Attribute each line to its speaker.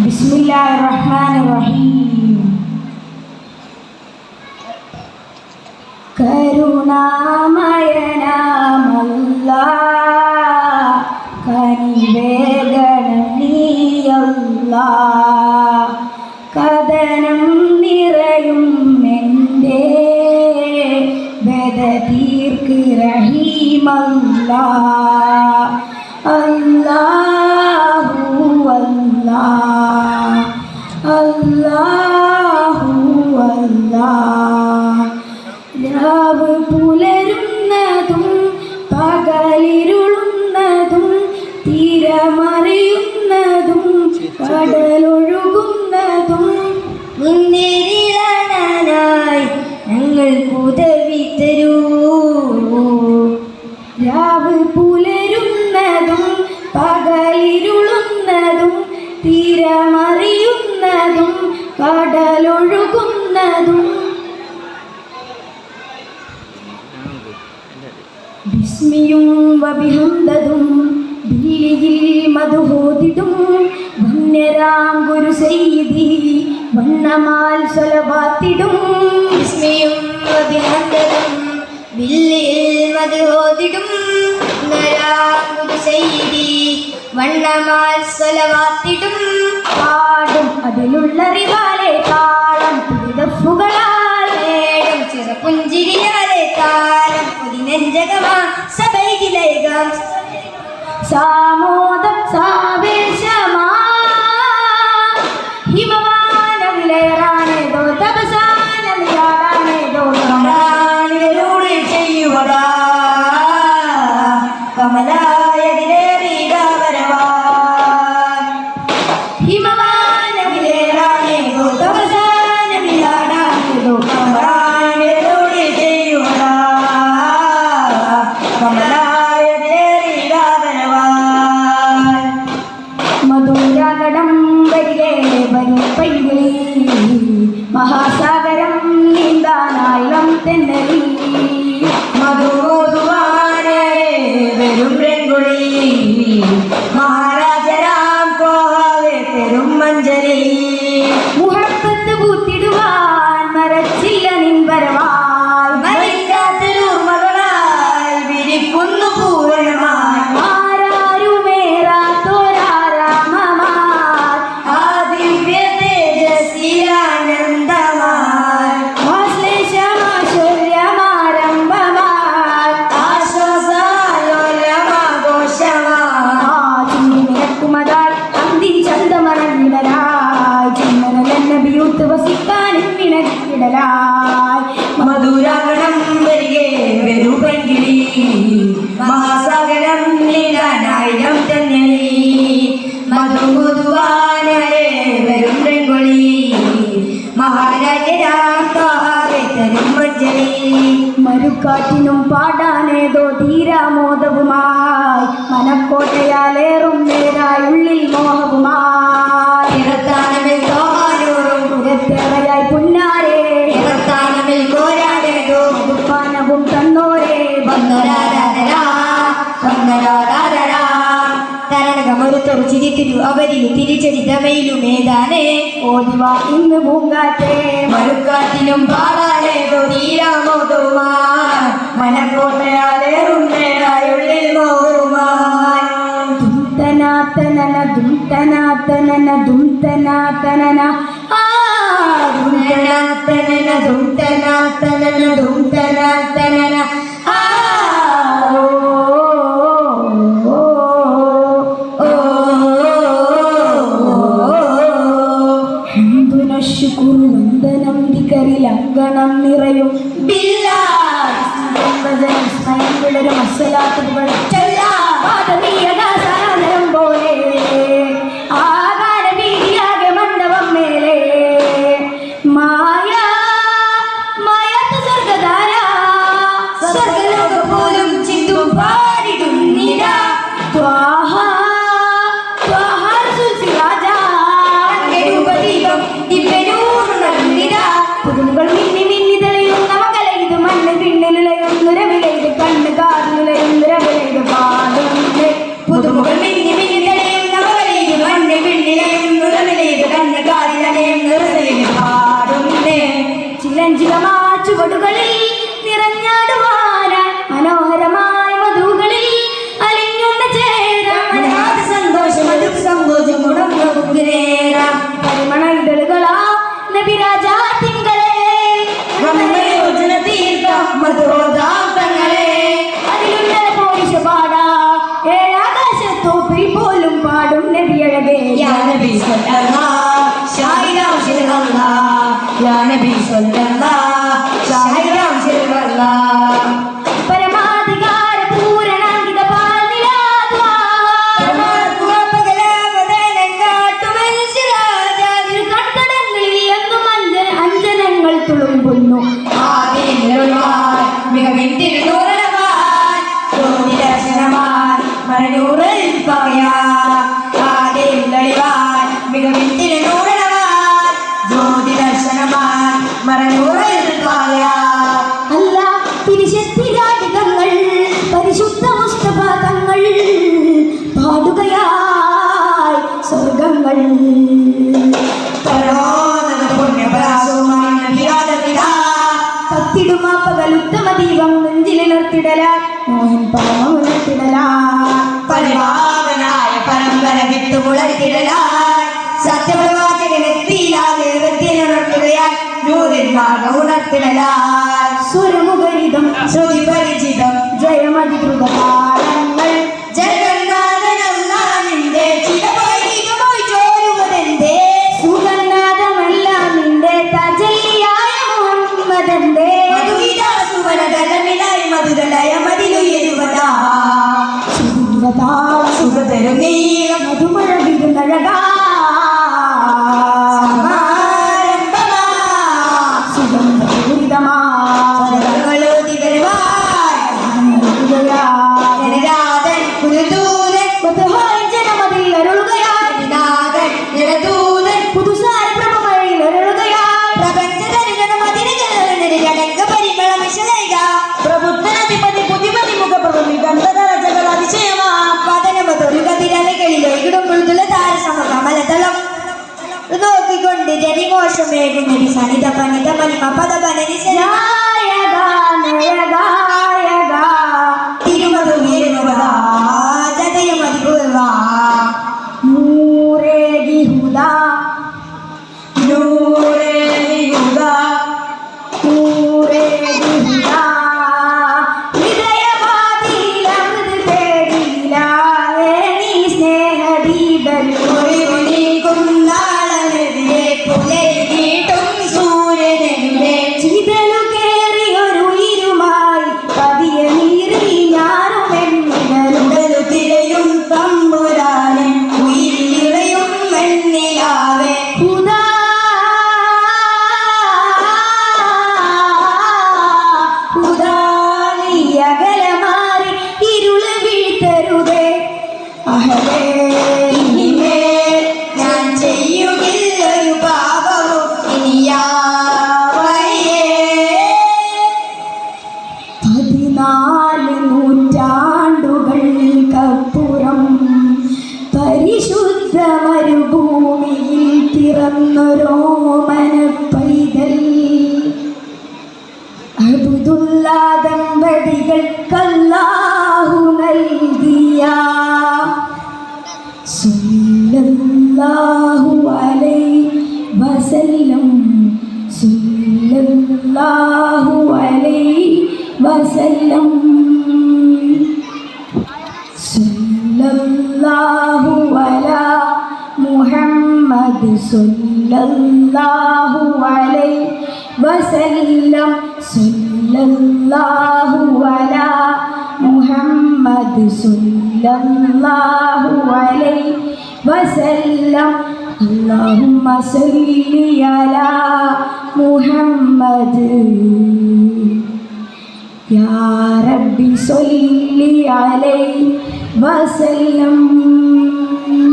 Speaker 1: بسم الله الرحمن الرحيم കരുണാമയനാമല്ല കനിവേഗണം നീയല്ല കഥനം നിറയും എൻ്റെ വെത തീർക്ക് റഹീമല്ല രാവ് പുലരുന്നതും പകലിരുളുന്നതും തീരമറിയുന്നതും കടലൊഴുകുന്നതും
Speaker 2: മുന്നേറിടാനായി ഞങ്ങൾക്ക് ഉദവി തരൂ
Speaker 1: രാവ് പുലരുന്നതും പകലിരുളുന്നതും തീരമറിയുന്നതും ബിസ്മിയും വബിഹംദതും ഭീലിയിൽ മധുഹോദിതും വന്യരാം ഗുരു സയ്യിദി വണ്ണമാൽ സ്വലവാത്തിടും.
Speaker 2: വിസ്മയും അഭിനന്ദനം വില്ലിൽ മധുഹോദിടും ഗുരു ചെയ്തി വണ്ണമാൽ സ്വലവാത്തിടും.
Speaker 1: പാടും সামু വരും ബിയൂത്ത് വസിക്കാനും വിണക്കിടലായി
Speaker 2: മധുരാഗണം വരികെ വരൂ പെൺകിളി മഹാസാഗരം നീലാനായിരം തന്നളി മധുമുതുവാനേ വരും പെൺകുളി മഹാരാജരാം താവേ തരും മജ്ജലി
Speaker 1: മരുക്കാറ്റിനും പാടാനേതോ ധീരാമോദവുമായി. മനക്കോട്ടയാലേറും നേരായുള്ളിൽ മോഹവുമായി.
Speaker 2: തരണകമൊരുത്തൊരു ചിരിക്കുന്നു. അവരിൽ തിരിച്ചടിതമയിലുമേതാനേ
Speaker 1: ഓദിവാ ഇന്ന് പൂങ്കാറ്റേ.
Speaker 2: മറുക്കാറ്റിലും പാടാനേതോ തീരാമോതുമാൻ മനക്കോട്ടയാലേറുണ്ടേടായുള്ളിൽ മോഹവുമാൻ
Speaker 1: ദുംതനാത്തനന ദുംതനാത്തനന ദുംതനാത്തനന
Speaker 2: ദുംതനാത്തനന ദുംതനാത്തനന ദുംതനാത്തനന
Speaker 1: ശുക്രു വന്ദനം ദിക്കറിലങ്കണം നിറയും ഭജനം സ്മയം വിളരും അസ്സലാത്തുകൾ മണ്ണ് പിന്നിലുലയുന്നുരവില കണ്ണ് കാതിലുലയുന്നുരവില ഇത് പാ നബിയുടെ പേര്
Speaker 2: യാ നബി സ്വല്ലല്ലാഹ് ഷായിദ റസൂലുള്ളാഹ് യാ നബി
Speaker 1: സ്വല്ലല്ലാഹ് വിട്ടല മോഹൻ
Speaker 2: പരിഭാവനായ പരമ്പര വിട്ടു മുളക്കിടലായി സത്യപ്രവാചകനെത്തിയിലാകെത്തിയുണർത്തുകയാൽ നൂറിന്മാർ ഉണർത്തിടലായി
Speaker 1: സ്വരമുപരിതം
Speaker 2: ശ്രുതി പരിചിതം ജയമധികൃതമായി വർഷം വേഗം നബി സനിത പനിത മനി പദ
Speaker 1: പനനി കൽക്കല്ലാഹു നൽകിയ സുല്ലല്ലാഹു അലൈഹി വസല്ലം സുല്ലല്ലാഹു അലൈഹി വസല്ലം സുല്ലല്ലാഹു അലാ മുഹമ്മദ് സുല്ലല്ലാഹു അലൈഹി വസല്ലം സുല്ലല്ലാഹു മുഹമ്മദ് സല്ലല്ലാഹു അലൈഹി വസല്ലം اللهم صل على محمد يا رب صل عليه وسلم